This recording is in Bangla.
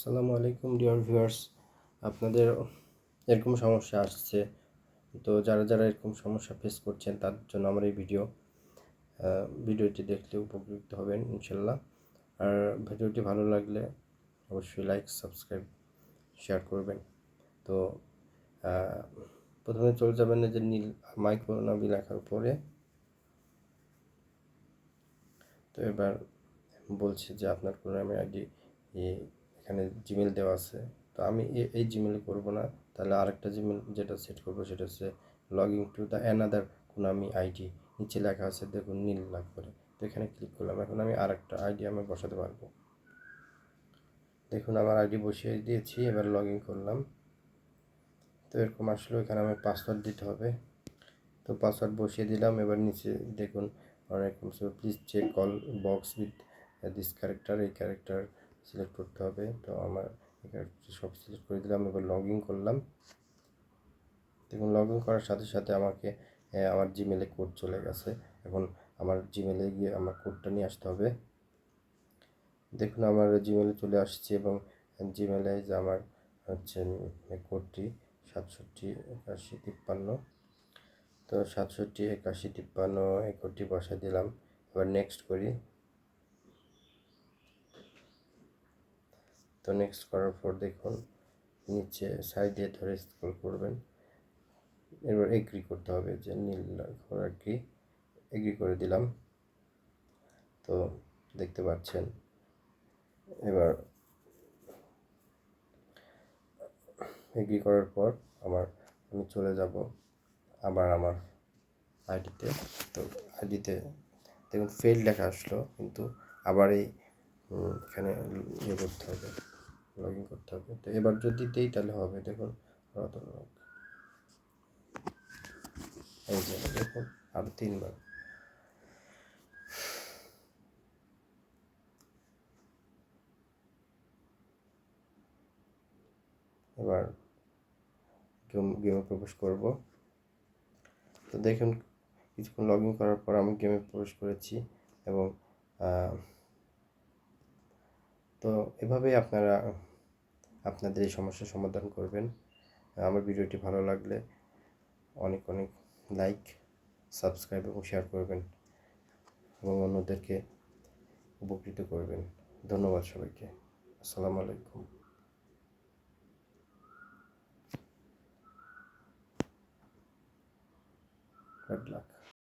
আসসালামু আলাইকুম, ডিয়ার ভিউয়ার্স। আপনাদের এরকম সমস্যা আসছে। তো যারা যারা এরকম সমস্যা ফেস করছেন তার জন্য আমার এই ভিডিও ভিডিওটি দেখলে উপকৃত হবেন, ইনশাল্লাহ। আর ভিডিওটি ভালো লাগলে অবশ্যই লাইক সাবস্ক্রাইব শেয়ার করবেন। তো প্রথমে চলে যাবেন যে নীল মাইক্রো নাবি লেখার উপরে। তো এবার বলছে যে আপনার নামে আইডি এখানে জিমেল দেওয়া আছে। তো আমি এই জিমেল করব না। তাহলে আরেকটা জিমেল যেটা সেট করব সেটা হচ্ছে log in to the another কোনো আমি আইডি নিচে লেখা আছে, দেখুন নীল লাগ করে। তো এখানে ক্লিক করলাম। এখন আমি আরেকটা আইডি আমি বসাতে পারব। দেখুন, আমার আইডি বসিয়ে দিয়েছি, এবার লগ ইন করলাম। তো এরকম আসলো, এখানে আমার পাসওয়ার্ড দিতে হবে। তো পাসওয়ার্ড বসিয়ে দিলাম। এবার নিচে দেখুন, অনেক please check call box with this character এই ক্যারেক্টার সিলেক্ট করতে হবে। তো আমার character সব সিলেক্ট করে দিলাম, এবার লগ ইন করলাম। দেখুন লগ ইন করার সাথে সাথে আমাকে আমার জিমেলে কোড চলে গেছে। এখন আমার জিমেলে গিয়ে আমার কোডটা নিয়ে আসতে হবে। দেখুন, আমার জিমেলে চলে আসছে এবং জিমেলে যে আমার হচ্ছে কোডটি সাতষট্টি, একাশি, তিপ্পান্ন। তো সাতষট্টি, একাশি, তিপ্পান্ন, এই কোডটি বসাই দিলাম। এবার নেক্সট করি। তো নেক্সট করার পর দেখুন, নিচে সাইডে ধরে স্ক্রল করবেন। এবার এগ্রি করতে হবে যে নীল এগ্রি এগ্রি করে দিলাম। তো দেখতে পাচ্ছেন, এবার এগ্রি করার পর আমার, আমি চলে যাব আবার আমার আইডিতে তো। আইডিতে দেখুন ফেল লেখা আসলো, কিন্তু আবার এই এখানে ইয়ে করতে হবে। লগ করতে হবে। তো এবার যদি দিই তাহলে হবে, দেখুন রতনক এই যে দেখুন আরও তিনবার। এবার গেম প্রবেশ করব। তো দেখুন, কিছুক্ষণ লগ ইন করার পর আমি গেমে প্রবেশ করেছি এবং তো এভাবেই আপনারা আপনাদের এই সমস্যার সমাধান করবেন। আমার ভিডিওটি ভালো লাগলে অনেক অনেক লাইক, সাবস্ক্রাইব এবং শেয়ার করবেন এবং অন্যদেরকে উপকৃত করবেন। ধন্যবাদ সবাইকে। আসসালামু আলাইকুম।